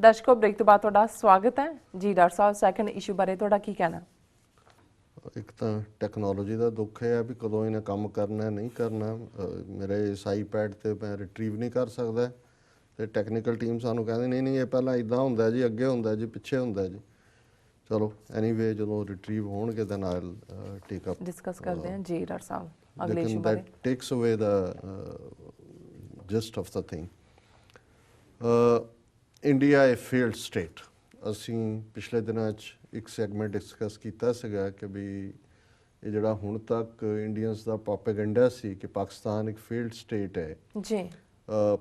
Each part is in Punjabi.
ਦਰਸ਼ਕੋ ਬ੍ਰੇਕ ਤੋਂ ਬਾਅਦ ਤੁਹਾਡਾ ਸਵਾਗਤ ਹੈ। ਜੀ ਡਾਕਟਰ ਸਾਹਿਬ ਸੈਕੰਡ ਇਸ਼ੂ ਬਾਰੇ ਤੁਹਾਡਾ ਕੀ ਕਹਿਣਾ? ਇੱਕ ਤਾਂ ਟੈਕਨੋਲੋਜੀ ਦਾ ਦੁੱਖ ਹੈ ਵੀ ਕਦੋਂ ਇਹਨੇ ਕੰਮ ਕਰਨਾ ਨਹੀਂ ਕਰਨਾ। ਮੇਰੇ ਇਸ ਆਈਪੈਡ ਤੇ ਮੈਂ ਰਿਟਰੀਵ ਨਹੀਂ ਕਰ ਸਕਦਾ। ਤੇ ਟੈਕਨੀਕਲ ਟੀਮ ਸਾਨੂੰ ਕਹਿੰਦੇ ਨਹੀਂ ਨਹੀਂ ਇਹ ਪਹਿਲਾਂ ਇਦਾਂ ਹੁੰਦਾ ਜੀ ਅੱਗੇ ਹੁੰਦਾ ਜੀ ਪਿੱਛੇ ਹੁੰਦਾ ਜੀ। ਚਲੋ ਐਨੀਵੇ ਜਦੋਂ ਰਿਟਰੀਵ ਹੋਣਗੇ then I'll take up discuss ਕਰਦੇ ਹਾਂ। ਜੀ ਡਾਕਟਰ ਸਾਹਿਬ ਅਗਲੇ ਇਸ਼ੂ ਬਾਰੇ। away the uh, gist of the thing. Uh, India a failed state. ਅਸੀਂ ਪਿਛਲੇ ਦਿਨਾਂ 'ਚ ਇੱਕ ਸੈਗਮੈਂਟ ਡਿਸਕਸ ਕੀਤਾ ਸੀਗਾ ਕਿ ਵੀ ਇਹ ਜਿਹੜਾ ਹੁਣ ਤੱਕ ਇੰਡੀਅਨਸ ਦਾ ਪ੍ਰੋਪੇਗੈਂਡਾ ਸੀ ਕਿ ਪਾਕਿਸਤਾਨ ਇੱਕ ਫੇਲਡ ਸਟੇਟ ਹੈ। ਜੀ।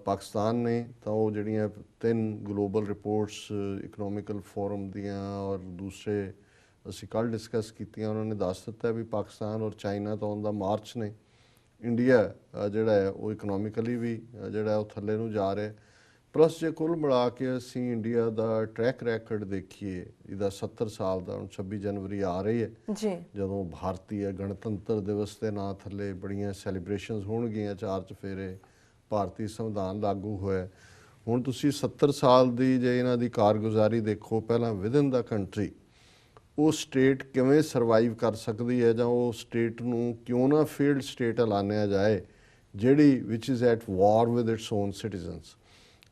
ਪਾਕਿਸਤਾਨ ਨੇ ਤਾਂ ਉਹ ਜਿਹੜੀਆਂ ਤਿੰਨ ਗਲੋਬਲ ਰਿਪੋਰਟਸ ਇਕਨੋਮਿਕਲ ਫੋਰਮ ਦੀਆਂ ਔਰ ਦੂਸਰੇ ਅਸੀਂ ਕੱਲ ਡਿਸਕਸ ਕੀਤੀਆਂ ਉਹਨਾਂ ਨੇ ਦੱਸ ਦਿੱਤਾ ਵੀ ਪਾਕਿਸਤਾਨ ਔਰ ਚਾਈਨਾ ਤੋਂ ਦਾ ਮਾਰਚ ਨੇ। ਇੰਡੀਆ ਜਿਹੜਾ ਹੈ ਉਹ ਇਕਨੋਮਿਕਲੀ ਵੀ ਜਿਹੜਾ ਉਹ ਥੱਲੇ ਨੂੰ ਜਾ ਰਿਹਾ ਪਲੱਸ ਜੇ ਕੁੱਲ ਮਿਲਾ ਕੇ ਅਸੀਂ ਇੰਡੀਆ ਦਾ ਟਰੈਕ ਰੈਕੋਰਡ ਦੇਖੀਏ ਇਹਦਾ 70 ਸਾਲ ਦਾ ਹੁਣ 26 ਜਨਵਰੀ ਆ ਰਹੀ ਹੈ। ਜੀ। ਜਦੋਂ ਭਾਰਤੀ ਗਣਤੰਤਰ ਦਿਵਸ ਦੇ ਨਾਂ ਥੱਲੇ ਬੜੀਆਂ ਸੈਲੀਬ੍ਰੇਸ਼ਨਸ ਹੋਣਗੀਆਂ ਚਾਰ ਚਫੇਰੇ ਭਾਰਤੀ ਸੰਵਿਧਾਨ ਲਾਗੂ ਹੋਇਆ ਹੁਣ ਤੁਸੀਂ 70 ਸਾਲ ਦੀ ਜੇ ਇਹਨਾਂ ਦੀ ਕਾਰਗੁਜ਼ਾਰੀ ਦੇਖੋ ਪਹਿਲਾਂ ਵਿਦਨ ਦਾ ਕੰਟਰੀ ਉਹ ਸਟੇਟ ਕਿਵੇਂ ਸਰਵਾਈਵ ਕਰ ਸਕਦੀ ਹੈ ਜਾਂ ਉਹ ਸਟੇਟ ਨੂੰ ਕਿਉਂ ਨਾ ਫੀਲਡ ਸਟੇਟ ਐਲਾਨਿਆ ਜਾਏ ਜਿਹੜੀ which is at war with its own citizens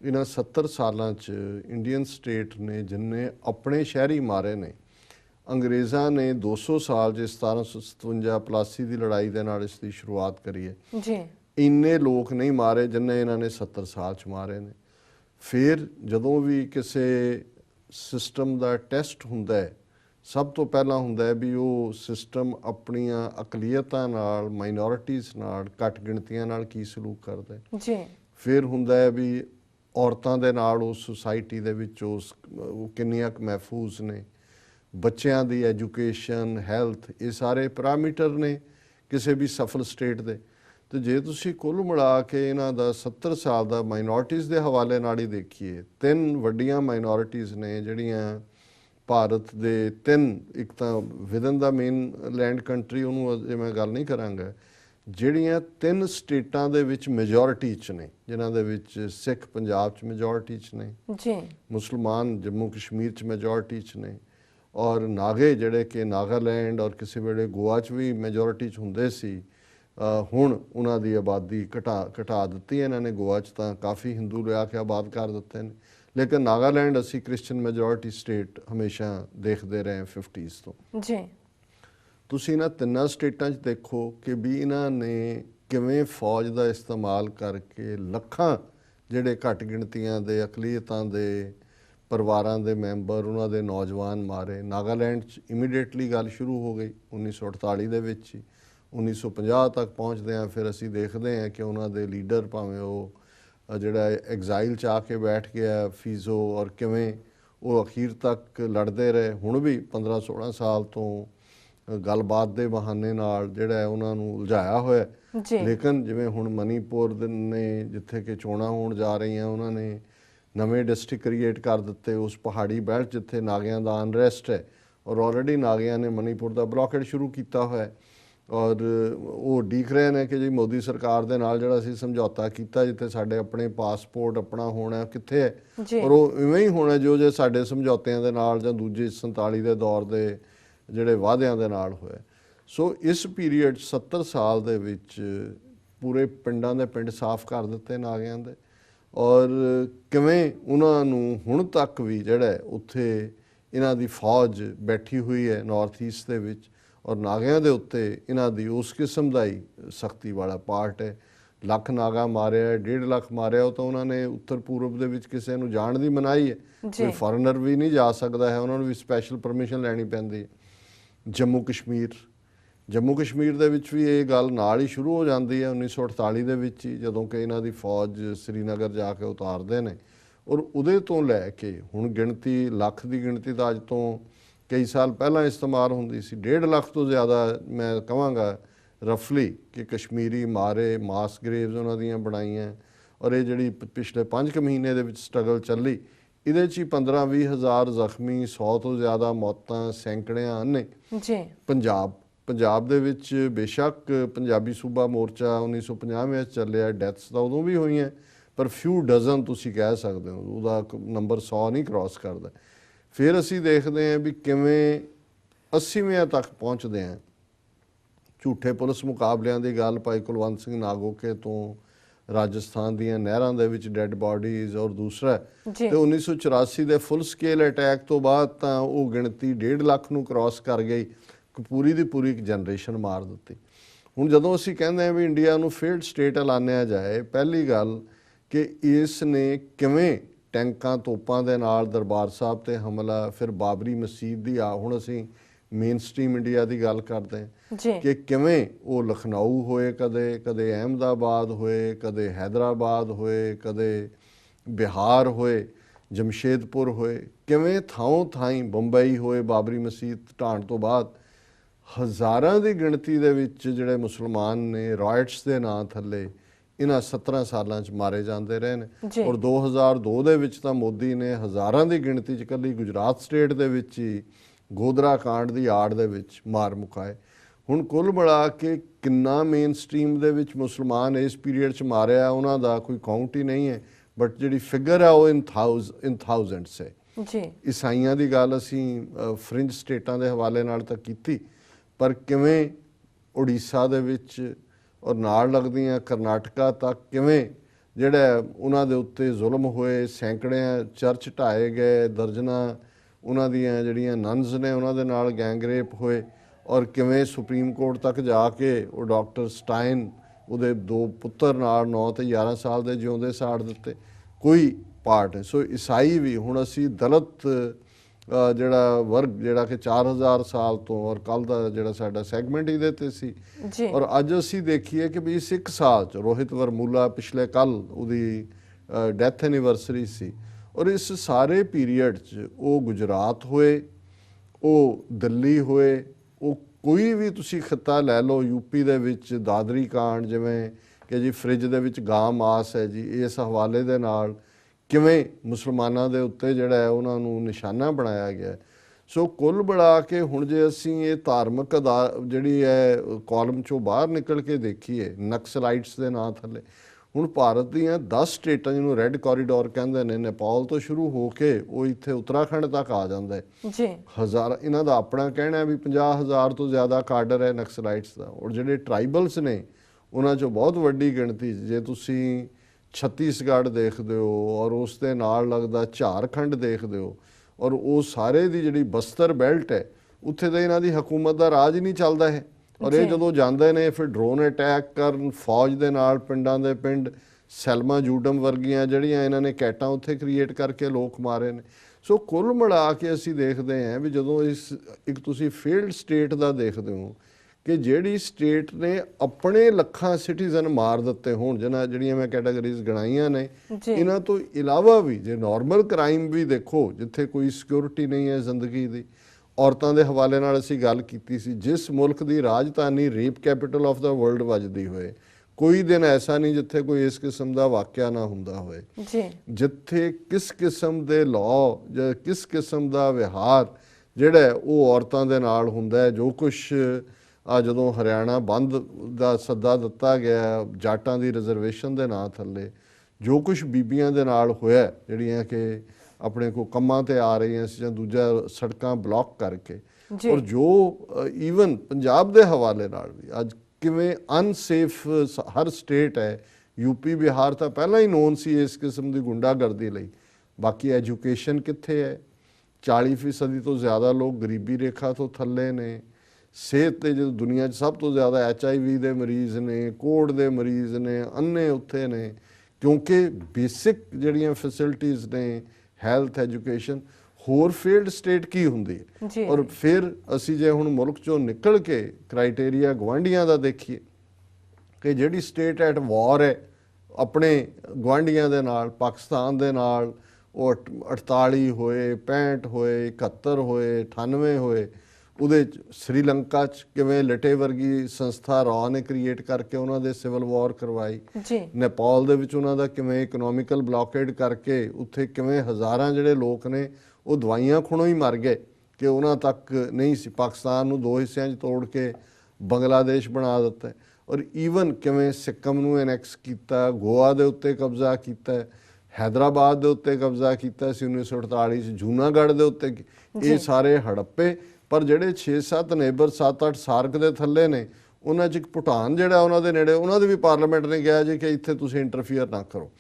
ਇਹਨਾਂ 70 ਸਾਲਾਂ ਚ ਇੰਡੀਅਨ ਸਟੇਟ ਨੇ ਜਿੰਨੇ ਆਪਣੇ ਸ਼ਹਿਰੀ ਮਾਰੇ ਨੇ ਅੰਗਰੇਜ਼ਾਂ ਨੇ 200 ਸਾਲ ਜੇ 1757 ਪਲਾਸੀ ਦੀ ਲੜਾਈ ਦੇ ਨਾਲ ਇਸ ਦੀ ਸ਼ੁਰੂਆਤ ਕਰੀ ਹੈ। ਜੀ। ਇੰਨੇ ਲੋਕ ਨਹੀਂ ਮਾਰੇ ਜਿੰਨੇ ਇਹਨਾਂ ਨੇ 70 ਸਾਲ ਚ ਮਾਰੇ ਨੇ। ਫਿਰ ਜਦੋਂ ਵੀ ਕਿਸੇ ਸਿਸਟਮ ਦਾ ਟੈਸਟ ਹੁੰਦਾ ਹੈ ਸਭ ਤੋਂ ਪਹਿਲਾਂ ਹੁੰਦਾ ਹੈ ਵੀ ਉਹ ਸਿਸਟਮ ਆਪਣੀਆਂ ਅਕਲੀਅਤਾਂ ਨਾਲ ਮਾਈਨੋਰਿਟੀਜ਼ ਨਾਲ ਘੱਟ ਗਿਣਤੀਆਂ ਨਾਲ ਕੀ ਸਲੂਕ ਕਰਦਾ ਹੈ। ਜੀ। ਫਿਰ ਹੁੰਦਾ ਹੈ ਵੀ ਔਰਤਾਂ ਦੇ ਨਾਲ ਉਸ ਸੁਸਾਇਟੀ ਦੇ ਵਿੱਚ ਉਸ ਕਿੰਨੀਆਂ ਕੁ ਮਹਿਫੂਜ਼ ਨੇ। ਬੱਚਿਆਂ ਦੀ ਐਜੂਕੇਸ਼ਨ ਹੈਲਥ ਇਹ ਸਾਰੇ ਪੈਰਾਮੀਟਰ ਨੇ ਕਿਸੇ ਵੀ ਸਫਲ ਸਟੇਟ ਦੇ। ਤੇ ਜੇ ਤੁਸੀਂ ਕੁੱਲ ਮਿਲਾ ਕੇ ਇਹਨਾਂ ਦਾ 70 ਸਾਲ ਦਾ ਮਾਈਨੋਰਟੀਜ਼ ਦੇ ਹਵਾਲੇ ਨਾਲ ਹੀ ਦੇਖੀਏ, ਤਿੰਨ ਵੱਡੀਆਂ ਮਾਈਨੋਰਿਟੀਜ਼ ਨੇ ਜਿਹੜੀਆਂ ਭਾਰਤ ਦੇ ਤਿੰਨ, ਇੱਕ ਤਾਂ within the mainland country ਉਹਨੂੰ ਅਜੇ ਮੈਂ ਗੱਲ ਨਹੀਂ ਕਰਾਂਗਾ। ਜਿਹੜੀਆਂ ਤਿੰਨ ਸਟੇਟਾਂ ਦੇ ਵਿੱਚ ਮੈਜੋਰਿਟੀ ਚ ਨੇ ਜਿਨ੍ਹਾਂ ਦੇ ਵਿੱਚ ਸਿੱਖ ਪੰਜਾਬ ਚ ਮੈਜੋਰਿਟੀ ਚ ਨੇ ਜੀ। ਮੁਸਲਮਾਨ ਜੰਮੂ ਕਸ਼ਮੀਰ ਚ ਮੈਜੋਰਿਟੀ ਚ ਨੇ ਔਰ ਨਾਗੇ ਜਿਹੜੇ ਕਿ ਨਾਗਾਲੈਂਡ ਔਰ ਕਿਸੇ ਵੇਲੇ ਗੋਆ ਚ ਵੀ ਮੈਜੋਰਿਟੀ ਚ ਹੁੰਦੇ ਸੀ ਹੁਣ ਉਹਨਾਂ ਦੀ ਆਬਾਦੀ ਘਟਾ ਘਟਾ ਦਿੱਤੀ ਇਹਨਾਂ ਨੇ ਗੋਆ ਚ ਤਾਂ ਕਾਫੀ ਹਿੰਦੂ ਲਿਆ ਕੇ ਆਬਾਦ ਕਰ ਦਿੱਤੇ ਨੇ। ਲੇਕਿਨ ਨਾਗਾਲੈਂਡ ਅਸੀਂ ਕ੍ਰਿਸਚੀਅਨ ਮੈਜੋਰਿਟੀ ਸਟੇਟ ਹਮੇਸ਼ਾ ਦੇਖਦੇ ਰਹੇ 50s ਤੋਂ। ਜੀ। ਤੁਸੀਂ ਇਹਨਾਂ ਤਿੰਨਾਂ ਸਟੇਟਾਂ 'ਚ ਦੇਖੋ ਕਿ ਵੀ ਇਹਨਾਂ ਨੇ ਕਿਵੇਂ ਫੌਜ ਦਾ ਇਸਤੇਮਾਲ ਕਰਕੇ ਲੱਖਾਂ ਜਿਹੜੇ ਘੱਟ ਗਿਣਤੀਆਂ ਦੇ, ਅਕਲੀਅਤਾਂ ਦੇ ਪਰਿਵਾਰਾਂ ਦੇ ਮੈਂਬਰ, ਉਹਨਾਂ ਦੇ ਨੌਜਵਾਨ ਮਾਰੇ। ਨਾਗਾਲੈਂਡ 'ਚ ਇਮੀਡੀਏਟਲੀ ਗੱਲ ਸ਼ੁਰੂ ਹੋ ਗਈ 1948 ਦੇ ਵਿੱਚ ਹੀ। 1950 ਤੱਕ ਪਹੁੰਚਦੇ ਆ ਫਿਰ ਅਸੀਂ ਦੇਖਦੇ ਆ ਕਿ ਉਹਨਾਂ ਦੇ ਲੀਡਰ ਭਾਵੇਂ ਉਹ ਜਿਹੜਾ ਐਗਜ਼ਾਈਲ ਚ ਆ ਕੇ ਬੈਠ ਗਿਆ, ਫੀਜ਼ੋ ਔਰ ਕਿਵੇਂ ਉਹ ਅਖੀਰ ਤੱਕ ਲੜਦੇ ਰਹੇ। ਹੁਣ ਵੀ 15 16 ਸਾਲ ਤੋਂ ਗੱਲਬਾਤ ਦੇ ਬਹਾਨੇ ਨਾਲ ਜਿਹੜਾ ਉਹਨਾਂ ਨੂੰ ਉਲਝਾਇਆ ਹੋਇਆ ਲੇਕਿਨ ਜਿਵੇਂ ਹੁਣ ਮਨੀਪੁਰ ਨੇ ਜਿੱਥੇ ਕਿ ਚੋਣਾਂ ਹੋਣ ਜਾ ਰਹੀਆਂ ਉਹਨਾਂ ਨੇ ਨਵੇਂ ਡਿਸਟ੍ਰਿਕਟ ਕ੍ਰੀਏਟ ਕਰ ਦਿੱਤੇ ਉਸ ਪਹਾੜੀ ਬੈਲਟ ਜਿੱਥੇ ਨਾਗਿਆਂ ਦਾ ਅਨਰੈਸਟ ਹੈ ਔਰ ਆਲਰੇਡੀ ਨਾਗਿਆਂ ਨੇ ਮਨੀਪੁਰ ਦਾ ਬਲੌਕੇਡ ਸ਼ੁਰੂ ਕੀਤਾ ਹੋਇਆ ਔਰ ਉਹ ਡੀਕ ਰਹੇ ਨੇ ਕਿ ਜੀ ਮੋਦੀ ਸਰਕਾਰ ਦੇ ਨਾਲ ਜਿਹੜਾ ਅਸੀਂ ਸਮਝੌਤਾ ਕੀਤਾ ਜਿੱਥੇ ਸਾਡੇ ਆਪਣੇ ਪਾਸਪੋਰਟ ਆਪਣਾ ਹੋਣਾ ਕਿੱਥੇ ਹੈ? ਔਰ ਉਹ ਇਵੇਂ ਹੀ ਹੋਣਾ ਜੋ ਜੇ ਸਾਡੇ ਸਮਝੌਤਿਆਂ ਦੇ ਨਾਲ ਜਾਂ ਦੂਜੇ 47 ਦੇ ਦੌਰ ਦੇ ਜਿਹੜੇ ਵਾਅਦਿਆਂ ਦੇ ਨਾਲ ਹੋਇਆ ਸੋ ਇਸ ਪੀਰੀਅਡ 70 ਸਾਲ ਦੇ ਵਿੱਚ ਪੂਰੇ ਪਿੰਡਾਂ ਦੇ ਪਿੰਡ ਸਾਫ਼ ਕਰ ਦਿੱਤੇ ਨਾਗਿਆਂ ਦੇ। ਔਰ ਕਿਵੇਂ ਉਹਨਾਂ ਨੂੰ ਹੁਣ ਤੱਕ ਵੀ ਜਿਹੜਾ ਉੱਥੇ ਇਹਨਾਂ ਦੀ ਫੌਜ ਬੈਠੀ ਹੋਈ ਹੈ ਨਾਰਥ ਈਸਟ ਦੇ ਵਿੱਚ ਔਰ ਨਾਗਿਆਂ ਦੇ ਉੱਤੇ ਇਹਨਾਂ ਦੀ ਉਸ ਕਿਸਮ ਦਾ ਹੀ ਸਖਤੀ ਵਾਲਾ ਪਾਰਟ ਹੈ। ਲੱਖ ਨਾਗਾ ਮਾਰਿਆ ਹੈ, ਡੇਢ ਲੱਖ ਮਾਰਿਆ ਉਹ ਤਾਂ ਉਹਨਾਂ ਨੇ ਉੱਤਰ ਪੂਰਬ ਦੇ ਵਿੱਚ ਕਿਸੇ ਨੂੰ ਜਾਣ ਦੀ ਮਨਾਈ ਹੈ। ਕੋਈ ਫੋਰਨਰ ਵੀ ਨਹੀਂ ਜਾ ਸਕਦਾ ਹੈ ਉਹਨਾਂ ਨੂੰ ਵੀ ਸਪੈਸ਼ਲ ਪਰਮਿਸ਼ਨ ਲੈਣੀ ਪੈਂਦੀ ਹੈ। ਜੰਮੂ ਕਸ਼ਮੀਰ। ਜੰਮੂ ਕਸ਼ਮੀਰ ਦੇ ਵਿੱਚ ਵੀ ਇਹ ਗੱਲ ਨਾਲ ਹੀ ਸ਼ੁਰੂ ਹੋ ਜਾਂਦੀ ਹੈ 1948 ਦੇ ਵਿੱਚ ਹੀ, ਜਦੋਂ ਕਿ ਇਹਨਾਂ ਦੀ ਫੌਜ ਸ੍ਰੀਨਗਰ ਜਾ ਕੇ ਉਤਾਰਦੇ ਨੇ। ਔਰ ਉਹਦੇ ਤੋਂ ਲੈ ਕੇ ਹੁਣ ਗਿਣਤੀ, ਲੱਖ ਦੀ ਗਿਣਤੀ ਤਾਂ ਅੱਜ ਤੋਂ ਕਈ ਸਾਲ ਪਹਿਲਾਂ ਇਸਤੇਮਾਲ ਹੁੰਦੀ ਸੀ। 1.5 ਲੱਖ ਤੋਂ ਜ਼ਿਆਦਾ ਮੈਂ ਕਹਾਂਗਾ ਰਫਲੀ ਕਿ ਕਸ਼ਮੀਰੀ ਮਾਰੇ, ਮਾਸ ਗ੍ਰੇਵਸ ਉਹਨਾਂ ਦੀਆਂ ਬਣਾਈਆਂ। ਔਰ ਇਹ ਜਿਹੜੀ ਪ- ਪਿਛਲੇ 5 ਮਹੀਨੇ ਦੇ ਵਿੱਚ ਸਟਰਗਲ ਚੱਲੀ ਇਹਦੇ 'ਚ ਹੀ 15-20 ਹਜ਼ਾਰ ਜ਼ਖਮੀ 100 ਤੋਂ ਜ਼ਿਆਦਾ ਮੌਤਾਂ ਸੈਂਕੜਿਆਂ ਨੇ। ਜੀ। ਪੰਜਾਬ ਪੰਜਾਬ ਦੇ ਵਿੱਚ ਬੇਸ਼ੱਕ ਪੰਜਾਬੀ ਸੂਬਾ ਮੋਰਚਾ 1950 ਵਿੱਚ ਚੱਲਿਆ ਡੈਥਸ ਤਾਂ ਉਦੋਂ ਵੀ ਹੋਈਆਂ ਪਰ ਫਿਊ ਡਜ਼ਨ ਤੁਸੀਂ ਕਹਿ ਸਕਦੇ ਹੋ ਉਹਦਾ ਨੰਬਰ 100 ਨਹੀਂ ਕ੍ਰਾਸ ਕਰਦਾ। ਫਿਰ ਅਸੀਂ ਦੇਖਦੇ ਹਾਂ ਵੀ ਕਿਵੇਂ 80ਵੇਂ ਤੱਕ ਪਹੁੰਚਦੇ ਹਾਂ। ਝੂਠੇ ਪੁਲਿਸ ਮੁਕਾਬਲਿਆਂ ਦੀ ਗੱਲ ਭਾਈ ਕੁਲਵੰਤ ਸਿੰਘ ਨਾਗੋਕੇ ਤੋਂ ਰਾਜਸਥਾਨ ਦੀਆਂ ਨਹਿਰਾਂ ਦੇ ਵਿੱਚ ਡੈੱਡ ਬਾਡੀਜ਼ ਔਰ ਦੂਸਰਾ ਤੇ 1984 ਦੇ ਫੁੱਲ ਸਕੇਲ ਅਟੈਕ ਤੋਂ ਬਾਅਦ ਤਾਂ ਉਹ ਗਿਣਤੀ 1.5 ਲੱਖ ਨੂੰ ਕ੍ਰਾਸ ਕਰ ਗਈ ਪੂਰੀ ਦੀ ਪੂਰੀ ਇੱਕ ਜਨਰੇਸ਼ਨ ਮਾਰ ਦਿੱਤੀ। ਹੁਣ ਜਦੋਂ ਅਸੀਂ ਕਹਿੰਦੇ ਹਾਂ ਵੀ ਇੰਡੀਆ ਨੂੰ ਫੇਲਡ ਸਟੇਟ ਐਲਾਨਿਆ ਜਾਏ ਪਹਿਲੀ ਗੱਲ ਕਿ ਇਸ ਨੇ ਕਿਵੇਂ ਟੈਂਕਾਂ ਤੋਪਾਂ ਦੇ ਨਾਲ ਦਰਬਾਰ ਸਾਹਿਬ ਤੇ ਹਮਲਾ ਫਿਰ ਬਾਬਰੀ ਮਸਜਿਦ ਦੀ ਆ ਹੁਣ ਅਸੀਂ ਮੇਨ ਸਟ੍ਰੀਮ ਇੰਡੀਆ ਦੀ ਗੱਲ ਕਰਦੇ ਹਾਂ ਕਿ ਕਿਵੇਂ ਉਹ ਲਖਨਊ ਹੋਏ ਕਦੇ ਕਦੇ ਅਹਿਮਦਾਬਾਦ ਹੋਏ ਕਦੇ ਹੈਦਰਾਬਾਦ ਹੋਏ ਕਦੇ ਬਿਹਾਰ ਹੋਏ ਜਮਸ਼ੇਦਪੁਰ ਹੋਏ ਕਿਵੇਂ ਥਾਂ ਥਾਈਂ ਬੰਬਈ ਹੋਏ ਬਾਬਰੀ ਮਸਜਿਦ ਢਾਣ ਤੋਂ ਬਾਅਦ ਹਜ਼ਾਰਾਂ ਦੀ ਗਿਣਤੀ ਦੇ ਵਿੱਚ ਜਿਹੜੇ ਮੁਸਲਮਾਨ ਨੇ ਰਾਇਟਸ ਦੇ ਨਾਂ ਥੱਲੇ ਇਹਨਾਂ 17 ਸਾਲਾਂ 'ਚ ਮਾਰੇ ਜਾਂਦੇ ਰਹੇ ਨੇ। ਔਰ 2002 ਦੇ ਵਿੱਚ ਤਾਂ ਮੋਦੀ ਨੇ ਹਜ਼ਾਰਾਂ ਦੀ ਗਿਣਤੀ 'ਚ ਇਕੱਲੀ ਗੁਜਰਾਤ ਸਟੇਟ ਦੇ ਵਿੱਚ ਹੀ ਗੋਦਰਾ ਕਾਂਡ ਦੀ ਆੜ ਦੇ ਵਿੱਚ ਮਾਰ ਮੁਕਾਏ ਹੁਣ ਕੁੱਲ ਮਿਲਾ ਕੇ ਕਿੰਨਾ ਮੇਨ ਸਟ੍ਰੀਮ ਦੇ ਵਿੱਚ ਮੁਸਲਮਾਨ ਇਸ ਪੀਰੀਅਡ 'ਚ ਮਾਰਿਆ ਉਹਨਾਂ ਦਾ ਕੋਈ ਕਾਊਂਟ ਹੀ ਨਹੀਂ ਹੈ ਬਟ ਜਿਹੜੀ ਫਿਗਰ ਹੈ ਉਹ ਇਨ ਥਾਊਜ਼ ਇਨ ਥਾਊਜ਼ੈਂਡਸ ਹੈ। ਜੀ। ਈਸਾਈਆਂ ਦੀ ਗੱਲ ਅਸੀਂ ਫ੍ਰਿੰਜ ਸਟੇਟਾਂ ਦੇ ਹਵਾਲੇ ਨਾਲ ਤਾਂ ਕੀਤੀ ਪਰ ਕਿਵੇਂ ਉੜੀਸਾ ਦੇ ਵਿੱਚ ਔਰ ਨਾਲ ਲੱਗਦੀਆਂ ਕਰਨਾਟਕਾ ਤੱਕ ਕਿਵੇਂ ਜਿਹੜਾ ਉਹਨਾਂ ਦੇ ਉੱਤੇ ਜ਼ੁਲਮ ਹੋਏ ਸੈਂਕੜਿਆਂ ਚਰਚ ਢਾਏ ਗਏ ਦਰਜਨਾਂ ਉਹਨਾਂ ਦੀਆਂ ਜਿਹੜੀਆਂ ਨਨਸ ਨੇ ਉਹਨਾਂ ਦੇ ਨਾਲ ਗੈਂਗ ਰੇਪ ਹੋਏ ਔਰ ਕਿਵੇਂ ਸੁਪਰੀਮ ਕੋਰਟ ਤੱਕ ਜਾ ਕੇ ਉਹ ਡਾਕਟਰ ਸਟਾਈਨ ਉਹਦੇ ਦੋ ਪੁੱਤਰ ਨਾਲ 9 ਤੇ 11 ਸਾਲ ਦੇ ਜਿਉਂਦੇ ਸਾੜ ਦਿੱਤੇ ਕੋਈ ਪਾਰਟ ਹੈ ਸੋ ਈਸਾਈ ਵੀ ਹੁਣ ਅਸੀਂ ਦਲਿਤ ਜਿਹੜਾ ਵਰਗ ਜਿਹੜਾ ਕਿ 4000 ਸਾਲ ਤੋਂ ਔਰ ਕੱਲ ਦਾ ਜਿਹੜਾ ਸਾਡਾ ਸੈਗਮੈਂਟ ਇਹਦੇ ਤੇ ਸੀ। ਔਰ ਅੱਜ ਅਸੀਂ ਦੇਖੀਏ ਕਿ ਵੀ ਇਸ ਇੱਕ ਸਾਲ ਚ ਰੋਹਿਤ ਵਰਮੂਲਾ ਪਿਛਲੇ ਕੱਲ ਉਹਦੀ ਡੈਥ ਐਨੀਵਰਸਰੀ ਸੀ। ਔਰ ਇਸ ਸਾਰੇ ਪੀਰੀਅਡ ਚ ਉਹ ਗੁਜਰਾਤ ਹੋਏ, ਉਹ ਦਿੱਲੀ ਹੋਏ, ਉਹ ਕੋਈ ਵੀ ਤੁਸੀਂ ਖਿੱਤਾ ਲੈ ਲਓ ਯੂਪੀ ਦੇ ਵਿੱਚ ਦਾਦਰੀ ਕਾਂਡ ਜਿਵੇਂ ਕਿ ਜੀ ਫ੍ਰਿਜ ਦੇ ਵਿੱਚ ਗਾਂ ਮਾਸ ਹੈ ਜੀ, ਇਸ ਹਵਾਲੇ ਦੇ ਨਾਲ ਕਿਵੇਂ ਮੁਸਲਮਾਨਾਂ ਦੇ ਉੱਤੇ ਜਿਹੜਾ ਹੈ ਉਹਨਾਂ ਨੂੰ ਨਿਸ਼ਾਨਾ ਬਣਾਇਆ ਗਿਆ ਸੋ ਕੁੱਲ ਬੜਾ ਕੇ ਹੁਣ ਜੇ ਅਸੀਂ ਇਹ ਧਾਰਮਿਕ ਅਦਾ- ਜਿਹੜੀ ਹੈ ਕਾਲਮ ਚੋਂ ਬਾਹਰ ਨਿਕਲ ਕੇ ਦੇਖੀਏ ਨਕਸਲਾਈਟਸ ਦੇ ਨਾਂ ਥੱਲੇ ਹੁਣ ਭਾਰਤ ਦੀਆਂ 10 ਸਟੇਟਾਂ ਜਿਹਨੂੰ ਰੈੱਡ ਕੋਰੀਡੋਰ ਕਹਿੰਦੇ ਨੇ ਨੇਪਾਲ ਤੋਂ ਸ਼ੁਰੂ ਹੋ ਕੇ ਉਹ ਇੱਥੇ ਉੱਤਰਾਖੰਡ ਤੱਕ ਆ ਜਾਂਦਾ ਹੈ। ਜੀ। ਹਜ਼ਾਰ ਇਹਨਾਂ ਦਾ ਆਪਣਾ ਕਹਿਣਾ ਹੈ ਵੀ 50000 ਤੋਂ ਜ਼ਿਆਦਾ ਕਾਡਰ ਹੈ ਨਕਸਲਾਈਟਸ ਦਾ। ਔਰ ਜਿਹੜੇ ਟ੍ਰਾਈਬਲਸ ਨੇ ਉਹਨਾਂ ਚੋਂ ਬਹੁਤ ਵੱਡੀ ਗਿਣਤੀ ਜੇ ਤੁਸੀਂ ਛੱਤੀਸਗੜ੍ਹ ਦੇਖਦੇ ਹੋ ਔਰ ਉਸ ਦੇ ਨਾਲ ਲੱਗਦਾ ਝਾਰਖੰਡ ਦੇਖਦੇ ਹੋ ਔਰ ਉਹ ਸਾਰੇ ਦੀ ਜਿਹੜੀ ਬਸਤਰ ਬੈਲਟ ਹੈ ਉੱਥੇ ਤਾਂ ਇਹਨਾਂ ਦੀ ਹਕੂਮਤ ਦਾ ਰਾਜ ਹੀ ਨਹੀਂ ਚੱਲਦਾ ਹੈ। ਔਰ ਇਹ। ਜਦੋਂ ਜਾਂਦੇ ਨੇ ਫਿਰ ਡਰੋਨ ਅਟੈਕ ਕਰਨ ਫੌਜ ਦੇ ਨਾਲ ਪਿੰਡਾਂ ਦੇ ਪਿੰਡ ਸੈਲਮਾ ਜੂਡਮ ਵਰਗੀਆਂ ਜਿਹੜੀਆਂ ਇਹਨਾਂ ਨੇ ਕੈਟਾਂ ਉੱਥੇ ਕ੍ਰੀਏਟ ਕਰਕੇ ਲੋਕ ਮਾਰੇ ਨੇ ਸੋ ਕੁੱਲ ਮਿਲਾ ਕੇ ਅਸੀਂ ਦੇਖਦੇ ਹਾਂ ਵੀ ਜਦੋਂ ਇਸ ਇੱਕ ਤੁਸੀਂ ਫੀਲਡ ਸਟੇਟ ਦਾ ਦੇਖਦੇ ਹੋ ਕਿ ਜਿਹੜੀ ਸਟੇਟ ਨੇ ਆਪਣੇ ਲੱਖਾਂ ਸਿਟੀਜ਼ਨ ਮਾਰ ਦਿੱਤੇ ਹੋਣ ਜਿਹਨਾਂ ਜਿਹੜੀਆਂ ਮੈਂ ਕੈਟਾਗਰੀਜ਼ ਗਣਾਈਆਂ ਨੇ ਇਹਨਾਂ ਤੋਂ ਇਲਾਵਾ ਵੀ ਜੇ ਨਾਰਮਲ ਕ੍ਰਾਈਮ ਵੀ ਦੇਖੋ ਜਿੱਥੇ ਕੋਈ ਸਿਕਿਉਰਿਟੀ ਨਹੀਂ ਹੈ ਜ਼ਿੰਦਗੀ ਦੀ ਔਰਤਾਂ ਦੇ ਹਵਾਲੇ ਨਾਲ ਅਸੀਂ ਗੱਲ ਕੀਤੀ ਸੀ ਜਿਸ ਮੁਲਕ ਦੀ ਰਾਜਧਾਨੀ rape capital of the world ਵੱਜਦੀ ਹੋਏ ਕੋਈ ਦਿਨ ਐਸਾ ਨਹੀਂ ਜਿੱਥੇ ਕੋਈ ਇਸ ਕਿਸਮ ਦਾ ਵਾਕਿਆ ਨਾ ਹੁੰਦਾ ਹੋਵੇ ਜੀ। ਜਿੱਥੇ ਕਿਸ ਕਿਸਮ ਦੇ ਲਾਅ ਜਾਂ ਕਿਸ ਕਿਸਮ ਦਾ ਵਿਹਾਰ ਜਿਹੜਾ ਉਹ ਔਰਤਾਂ ਦੇ ਨਾਲ ਹੁੰਦਾ ਹੈ ਜੋ ਕੁਝ ਆ ਜਦੋਂ ਹਰਿਆਣਾ ਬੰਦ ਦਾ ਸੱਦਾ ਦਿੱਤਾ ਗਿਆ ਜਾਟਾਂ ਦੀ ਰਿਜ਼ਰਵੇਸ਼ਨ ਦੇ ਨਾਂ ਥੱਲੇ ਜੋ ਕੁਝ ਬੀਬੀਆਂ ਦੇ ਨਾਲ ਹੋਇਆ ਜਿਹੜੀਆਂ ਕਿ ਆਪਣੇ ਕੋ ਕੰਮਾਂ ਤੇ ਆ ਰਹੀਆਂ ਸੀ ਜਾਂ ਦੂਜਾ ਸੜਕਾਂ ਬਲੌਕ ਕਰਕੇ। ਔਰ ਜੋ ਈਵਨ ਪੰਜਾਬ ਦੇ ਹਵਾਲੇ ਨਾਲ ਵੀ ਅੱਜ ਕਿਵੇਂ ਅਨਸੇਫ ਹਰ ਸਟੇਟ ਹੈ ਯੂਪੀ ਬਿਹਾਰ ਤਾਂ ਪਹਿਲਾਂ ਹੀ ਨੋਨ ਸੀ ਇਸ ਕਿਸਮ ਦੀ ਗੁੰਡਾਗਰਦੀ ਲਈ। ਬਾਕੀ ਐਜੂਕੇਸ਼ਨ ਕਿੱਥੇ ਹੈ? 40% ਫੀਸਦੀ ਤੋਂ ਜ਼ਿਆਦਾ ਲੋਕ ਗਰੀਬੀ ਰੇਖਾ ਤੋਂ ਥੱਲੇ ਨੇ। ਸਿਹਤ ਤੇ ਜਦੋਂ ਦੁਨੀਆ 'ਚ ਸਭ ਤੋਂ ਜ਼ਿਆਦਾ ਐਚ ਆਈ ਵੀ ਦੇ ਮਰੀਜ਼ ਨੇ ਕੋੜ ਦੇ ਮਰੀਜ਼ ਨੇ ਅੰਨੇ ਉੱਥੇ ਨੇ। ਕਿਉਂਕਿ ਬੇਸਿਕ ਜਿਹੜੀਆਂ ਫੈਸਿਲਿਟੀਆਂ ਨੇ ਹੈਲਥ ਐਜੂਕੇਸ਼ਨ ਹੋਰ ਫੀਲਡ ਸਟੇਟ ਕੀ ਹੁੰਦੀ ਹੈ? ਔਰ ਫਿਰ ਅਸੀਂ ਜੇ ਹੁਣ ਮੁਲਕ ਚੋਂ ਨਿਕਲ ਕੇ ਕ੍ਰਾਈਟੇਰੀਆ ਗਵਾਂਢੀਆਂ ਦਾ ਦੇਖੀਏ ਕਿ ਜਿਹੜੀ ਸਟੇਟ ਐਟ ਵਾਰ ਹੈ ਆਪਣੇ ਗਵਾਂਢੀਆਂ ਦੇ ਨਾਲ ਪਾਕਿਸਤਾਨ ਦੇ ਨਾਲ ਉਹ ਅਠ- 48 ਹੋਏ 65 ਹੋਏ 71 ਹੋਏ 98 ਹੋਏ ਉਹਦੇ ਚ ਸ੍ਰੀਲੰਕਾ ਚ ਕਿਵੇਂ ਲਟੇ ਵਰਗੀ ਸੰਸਥਾ ਰਾ ਨੇ ਕ੍ਰੀਏਟ ਕਰਕੇ ਉਹਨਾਂ ਦੇ ਸਿਵਲ ਵਾਰ ਕਰਵਾਈ। ਜੀ। ਨੇਪਾਲ ਦੇ ਵਿੱਚ ਉਹਨਾਂ ਦਾ ਕਿਵੇਂ ਇਕਨੋਮਿਕਲ ਬਲੌਕੇਡ ਕਰਕੇ ਉੱਥੇ ਕਿਵੇਂ ਹਜ਼ਾਰਾਂ ਜਿਹੜੇ ਲੋਕ ਨੇ ਉਹ ਦਵਾਈਆਂ ਖੁਣੋਂ ਹੀ ਮਰ ਗਏ ਕਿ ਉਹਨਾਂ ਤੱਕ ਨਹੀਂ ਸੀ। ਪਾਕਿਸਤਾਨ ਨੂੰ ਦੋ ਹਿੱਸਿਆਂ 'ਚ ਤੋੜ ਕੇ ਬੰਗਲਾਦੇਸ਼ ਬਣਾ ਦਿੱਤਾ। ਔਰ ਈਵਨ ਕਿਵੇਂ ਸਿੱਕਮ ਨੂੰ ਐਨੈਕਸ ਕੀਤਾ ਗੋਆ ਦੇ ਉੱਤੇ ਕਬਜ਼ਾ ਕੀਤਾ ਹੈ, ਹੈਦਰਾਬਾਦ ਦੇ ਉੱਤੇ ਕਬਜ਼ਾ ਕੀਤਾ ਸੀ 1948 ਚ ਜੂਨਾਗੜ੍ਹ ਦੇ ਉੱਤੇ। ਇਹ ਸਾਰੇ ਹੜੱਪੇ ਪਰ ਜਿਹੜੇ 6-7 ਨੇਬਰ 7-8 ਸਾਰਕ ਦੇ ਥੱਲੇ ਨੇ ਉਹਨਾਂ ਚ ਇੱਕ ਭੂਟਾਨ ਜਿਹੜਾ ਉਹਨਾਂ ਦੇ ਨੇੜੇ ਉਹਨਾਂ ਦੇ ਵੀ ਪਾਰਲੀਮੈਂਟ ਨੇ ਕਿਹਾ ਜੀ ਕਿ ਇੱਥੇ ਤੁਸੀਂ ਇੰਟਰਫੀਅਰ ਨਾ ਕਰੋ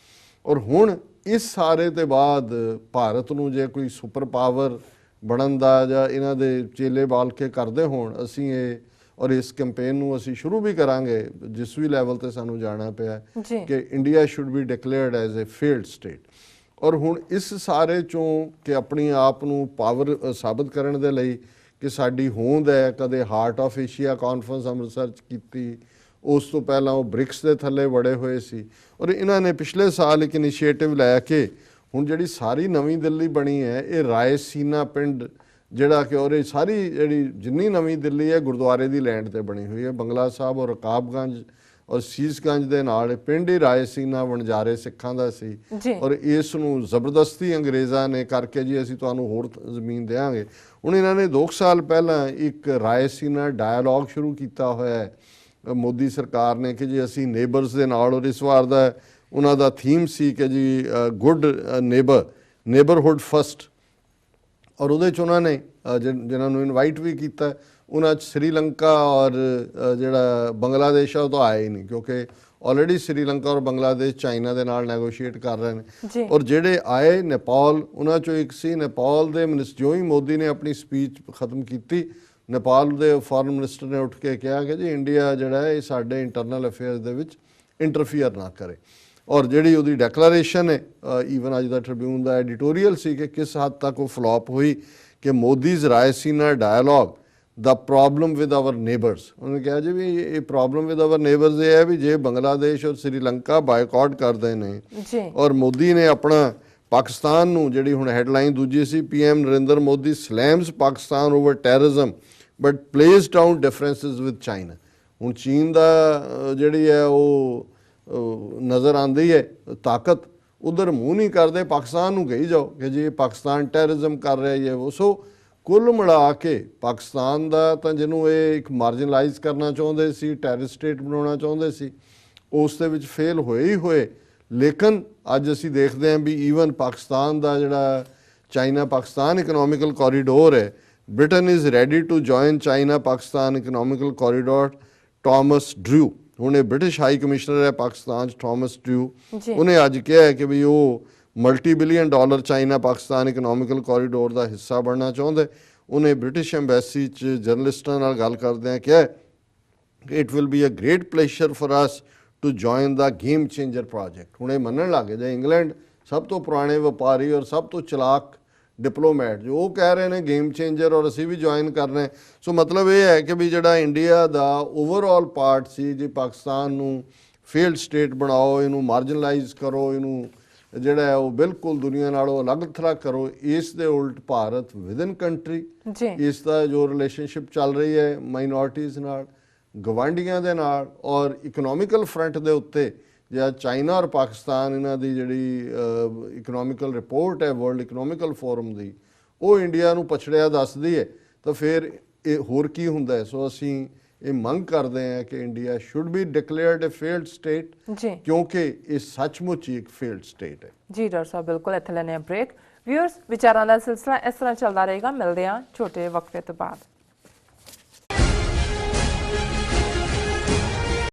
ਔਰ ਹੁਣ ਇਸ ਸਾਰੇ ਤੇ ਬਾਅਦ ਭਾਰਤ ਨੂੰ ਜੇ ਕੋਈ ਸੁਪਰ ਪਾਵਰ ਬਣਨ ਦਾ ਜਾਂ ਇਹਨਾਂ ਦੇ ਚੇਲੇ ਬਾਲ ਕੇ ਕਰਦੇ ਹੋਣ ਅਸੀਂ ਇਹ ਔਰ ਇਸ ਕੈਂਪੇਨ ਨੂੰ ਅਸੀਂ ਸ਼ੁਰੂ ਵੀ ਕਰਾਂਗੇ ਜਿਸ ਵੀ ਲੈਵਲ ਤੇ ਸਾਨੂੰ ਜਾਣਾ ਪਿਆ। ਕਿ India should be declared as a failed state ਔਰ ਹੁਣ ਇਸ ਸਾਰੇ ਚੋਂ ਕਿ ਆਪਣੀ ਆਪ ਨੂੰ ਪਾਵਰ ਸਾਬਤ ਕਰਨ ਦੇ ਲਈ ਕਿ ਸਾਡੀ ਹੋਂਦ ਹੈ, ਕਦੇ Heart of Asia Conference Amritsar ਚ ਕੀਤੀ, ਉਸ ਤੋਂ ਪਹਿਲਾਂ ਉਹ ਬ੍ਰਿਕਸ ਦੇ ਥੱਲੇ ਵੜੇ ਹੋਏ ਸੀ। ਔਰ ਇਹਨਾਂ ਨੇ ਪਿਛਲੇ ਸਾਲ ਇੱਕ ਇਨੀਸ਼ੀਏਟਿਵ ਲੈ ਕੇ, ਹੁਣ ਜਿਹੜੀ ਸਾਰੀ ਨਵੀਂ ਦਿੱਲੀ ਬਣੀ ਹੈ, ਇਹ ਰਾਇਸੀਨਾ ਪਿੰਡ, ਜਿਹੜਾ ਕਿ ਔਰ ਇਹ ਸਾਰੀ ਜਿਹੜੀ ਜਿੰਨੀ ਨਵੀਂ ਦਿੱਲੀ ਹੈ, ਗੁਰਦੁਆਰੇ ਦੀ ਲੈਂਡ ਤੇ ਬਣੀ ਹੋਈ ਹੈ। ਬੰਗਲਾ ਸਾਹਿਬ ਔਰ ਰਕਾਬਗੰਜ ਔਰ ਸੀਸਗੰਜ ਦੇ ਨਾਲ ਪਿੰਡ ਹੀ ਰਾਇਸੀਨਾ ਵਣਜਾਰੇ ਸਿੱਖਾਂ ਦਾ ਸੀ। ਔਰ ਇਸ ਨੂੰ ਜ਼ਬਰਦਸਤੀ ਅੰਗਰੇਜ਼ਾਂ ਨੇ ਕਰਕੇ ਜੀ ਅਸੀਂ ਤੁਹਾਨੂੰ ਹੋਰ ਜ਼ਮੀਨ ਦੇਵਾਂਗੇ। ਹੁਣ ਇਹਨਾਂ ਨੇ 2 ਸਾਲ ਪਹਿਲਾਂ ਇੱਕ ਰਾਇਸੀਨਾ ਡਾਇਲੌਗ ਸ਼ੁਰੂ ਕੀਤਾ ਹੋਇਆ ਹੈ। ਮੋਦੀ ਸਰਕਾਰ ਨੇ ਕਿ ਜੀ ਅਸੀਂ ਨੇਬਰਸ ਦੇ ਨਾਲ ਔਰ ਇਸ ਵਾਰ ਦਾ ਉਹਨਾਂ ਦਾ ਥੀਮ ਸੀ ਕਿ ਜੀ ਗੁੱਡ ਨੇਬਰ ਨੇਬਰਹੁੱਡ ਫਸਟ ਔਰ ਉਹਦੇ ਚ ਉਹਨਾਂ ਨੇ ਜਿਨ੍ਹਾਂ ਨੂੰ ਇਨਵਾਈਟ ਵੀ ਕੀਤਾ। ਉਹਨਾਂ ਚ ਸ੍ਰੀਲੰਕਾ ਔਰ ਜਿਹੜਾ ਬੰਗਲਾਦੇਸ਼ ਆ ਉਹ ਤਾਂ ਆਇਆ ਹੀ ਨਹੀਂ ਕਿਉਂਕਿ ਆਲਰੇਡੀ ਸ੍ਰੀਲੰਕਾ ਔਰ ਬੰਗਲਾਦੇਸ਼ ਚਾਈਨਾ ਦੇ ਨਾਲ ਨੈਗੋਸ਼ੀਏਟ ਕਰ ਰਹੇ। ਨੇ। ਔਰ ਜਿਹੜੇ ਆਏ ਨੇਪਾਲ ਉਹਨਾਂ ਚੋਂ ਇੱਕ ਸੀ ਨੇਪਾਲ ਦੇ ਮਿਨਿਸਟਰ। ਜੋ ਹੀ ਮੋਦੀ ਨੇ ਆਪਣੀ ਸਪੀਚ ਖਤਮ ਕੀਤੀ ਨੇਪਾਲ ਦੇ ਫੋਰਨ ਮਿਨਿਸਟਰ ਨੇ ਉੱਠ ਕੇ ਕਿਹਾ ਕਿ ਜੀ ਇੰਡੀਆ ਜਿਹੜਾ ਹੈ ਇਹ ਸਾਡੇ ਇੰਟਰਨਲ ਅਫੇਅਰਸ ਦੇ ਵਿੱਚ ਇੰਟਰਫੀਅਰ ਨਾ ਕਰੇ। ਔਰ ਜਿਹੜੀ ਉਹਦੀ ਡੈਕਲੇਰੇਸ਼ਨ ਹੈ ਈਵਨ ਅੱਜ ਦਾ ਟ੍ਰਿਬਿਊਨ ਦਾ ਐਡੀਟੋਰੀਅਲ ਸੀ ਕਿ ਕਿਸ ਹੱਦ ਤੱਕ ਉਹ ਫਲॉप ਹੋਈ ਕਿ Modi's Raisina Dialogue the problem with our neighbours ਉਹਨੇ ਕਿਹਾ ਜੀ ਵੀ ਇਹ ਪ੍ਰੋਬਲਮ ਵਿਦ ਆਵਰ ਨੇਬਰਸ ਇਹ ਹੈ ਵੀ ਜੇ ਬੰਗਲਾਦੇਸ਼ ਔਰ ਸ੍ਰੀਲੰਕਾ ਬਾਈਕਾਟ ਕਰਦੇ ਨੇ ਜੀ। ਔਰ ਮੋਦੀ ਨੇ ਆਪਣਾ ਪਾਕਿਸਤਾਨ ਨੂੰ ਜਿਹੜੀ ਹੁਣ ਹੈਡਲਾਈਨ ਦੂਜੀ ਸੀ PM Narendra Modi slams Pakistan over terrorism but plays down differences with China ਹੁਣ ਚੀਨ ਦਾ ਜਿਹੜੀ ਹੈ ਉਹ ਨਜ਼ਰ ਆਂਦੀ ਹੈ ਤਾਕਤ ਉਧਰ ਮੂੰਹ ਨਹੀਂ ਕਰਦੇ ਪਾਕਿਸਤਾਨ ਨੂੰ ਕਹੀ ਜਾਓ ਕਿ ਜੀ ਪਾਕਿਸਤਾਨ ਟੈਰਰਿਜ਼ਮ ਕਰ ਰਿਹਾ ਹੈ ਉਹ। ਸੋ ਕੁੱਲ ਮਿਲਾ ਕੇ ਪਾਕਿਸਤਾਨ ਦਾ ਤਾਂ ਜਿਹਨੂੰ ਇਹ ਇੱਕ ਮਾਰਜਨਲਾਈਜ਼ ਕਰਨਾ ਚਾਹੁੰਦੇ ਸੀ ਟੈਰਰਿਸਟ ਸਟੇਟ ਬਣਾਉਣਾ ਚਾਹੁੰਦੇ ਸੀ ਉਸ ਦੇ ਵਿੱਚ ਫੇਲ ਹੋਏ ਹੀ ਹੋਏ। ਲੇਕਿਨ ਅੱਜ ਅਸੀਂ ਦੇਖਦੇ ਹਾਂ ਵੀ ਈਵਨ ਪਾਕਿਸਤਾਨ ਦਾ ਜਿਹੜਾ ਚਾਈਨਾ ਪਾਕਿਸਤਾਨ ਇਕਨੋਮਿਕਲ ਕੋਰੀਡੋਰ ਹੈ Britain is ready to join China Pakistan economical corridor Thomas Drew ਹੁਣ ਇਹ ਬ੍ਰਿਟਿਸ਼ ਹਾਈ ਕਮਿਸ਼ਨਰ ਹੈ ਪਾਕਿਸਤਾਨ 'ਚ ਥਾਮਸ ਡਰੂ। ਉਹਨੇ ਅੱਜ ਕਿਹਾ ਹੈ ਕਿ ਵੀ ਉਹ multi billion dollar China Pakistan economical corridor ਦਾ ਹਿੱਸਾ ਬਣਨਾ ਚਾਹੁੰਦੇ। ਉਹਨੇ ਬ੍ਰਿਟਿਸ਼ ਐਮਬੈਸੀ 'ਚ ਜਰਨਲਿਸਟਾਂ ਨਾਲ ਗੱਲ ਕਰਦਿਆਂ ਕਿਹਾ ਕਿ it will be a great pleasure for us to join the game changer project. ਹੁਣ ਇਹ ਮੰਨਣ ਲੱਗੇ ਜੇ ਇੰਗਲੈਂਡ ਸਭ ਤੋਂ ਪੁਰਾਣੇ ਵਪਾਰੀ ਔਰ ਸਭ ਤੋਂ ਚਲਾਕ ਡਿਪਲੋਮੈਟ। ਜੋ ਉਹ ਕਹਿ ਰਹੇ ਨੇ ਗੇਮ ਚੇਂਜਰ ਔਰ ਅਸੀਂ ਵੀ ਜੁਆਇਨ ਕਰਨਾ ਹੈ। ਸੋ ਮਤਲਬ ਇਹ ਹੈ ਕਿ ਵੀ ਜਿਹੜਾ ਇੰਡੀਆ ਦਾ ਓਵਰਆਲ ਪਾਰਟ ਸੀ, ਜੇ ਪਾਕਿਸਤਾਨ ਨੂੰ ਫੇਲਡ ਸਟੇਟ ਬਣਾਓ, ਇਹਨੂੰ ਮਾਰਜਨਲਾਈਜ਼ ਕਰੋ, ਇਹਨੂੰ ਜਿਹੜਾ ਹੈ ਉਹ ਬਿਲਕੁਲ ਦੁਨੀਆ ਨਾਲੋਂ ਅਲੱਗ ਥਰਾ ਕਰੋ ਇਸ ਦੇ ਉਲਟ ਭਾਰਤ ਵਿਦਨ ਕੰਟਰੀ ਇਸ ਦਾ ਜੋ ਰਿਲੇਸ਼ਨਸ਼ਿਪ ਚੱਲ ਰਹੀ ਹੈ ਮਾਈਨੋਰਟੀਜ਼ ਨਾਲ ਗਵਾਂਡੀਆਂ ਦੇ ਨਾਲ ਔਰ ਇਕਨੋਮਿਕਲ ਫਰੰਟ ਦੇ ਉੱਤੇ ਜਿਹੜਾ ਚਾਈਨਾ ਔਰ ਪਾਕਿਸਤਾਨ ਇਹਨਾਂ ਦੀ ਜਿਹੜੀ ਇਕਨੋਮਿਕਲ ਰਿਪੋਰਟ ਹੈ ਵਰਲਡ ਇਕਨੋਮਿਕਲ ਫੋਰਮ ਦੀ ਉਹ ਇੰਡੀਆ ਨੂੰ ਪਛੜਿਆ ਦੱਸਦੀ ਹੈ। ਤਾਂ ਫਿਰ ਇਹ ਹੋਰ ਕੀ ਹੁੰਦਾ ਹੈ? ਸੋ ਅਸੀਂ ਇਹ ਮੰਗ ਕਰਦੇ ਹਾਂ ਕਿ India should be declared a failed state ਜੀ। ਕਿਉਂਕਿ ਇਹ ਸੱਚਮੁੱਚ ਹੀ ਇੱਕ ਫੇਲਡ ਸਟੇਟ ਹੈ। ਜੀ ਡਾਕਟਰ ਸਾਹਿਬ ਬਿਲਕੁਲ ਇੱਥੇ ਲੈਣੇ ਆ ਬ੍ਰੇਕ ਵਿਊਅਰਸ ਵਿਚਾਰਾਂ ਦਾ ਸਿਲਸਿਲਾ ਇਸ ਤਰ੍ਹਾਂ ਚੱਲਦਾ ਰਹੇਗਾ। ਮਿਲਦੇ ਆ ਛੋਟੇ ਵਕਫੇ ਤੋਂ ਬਾਅਦ।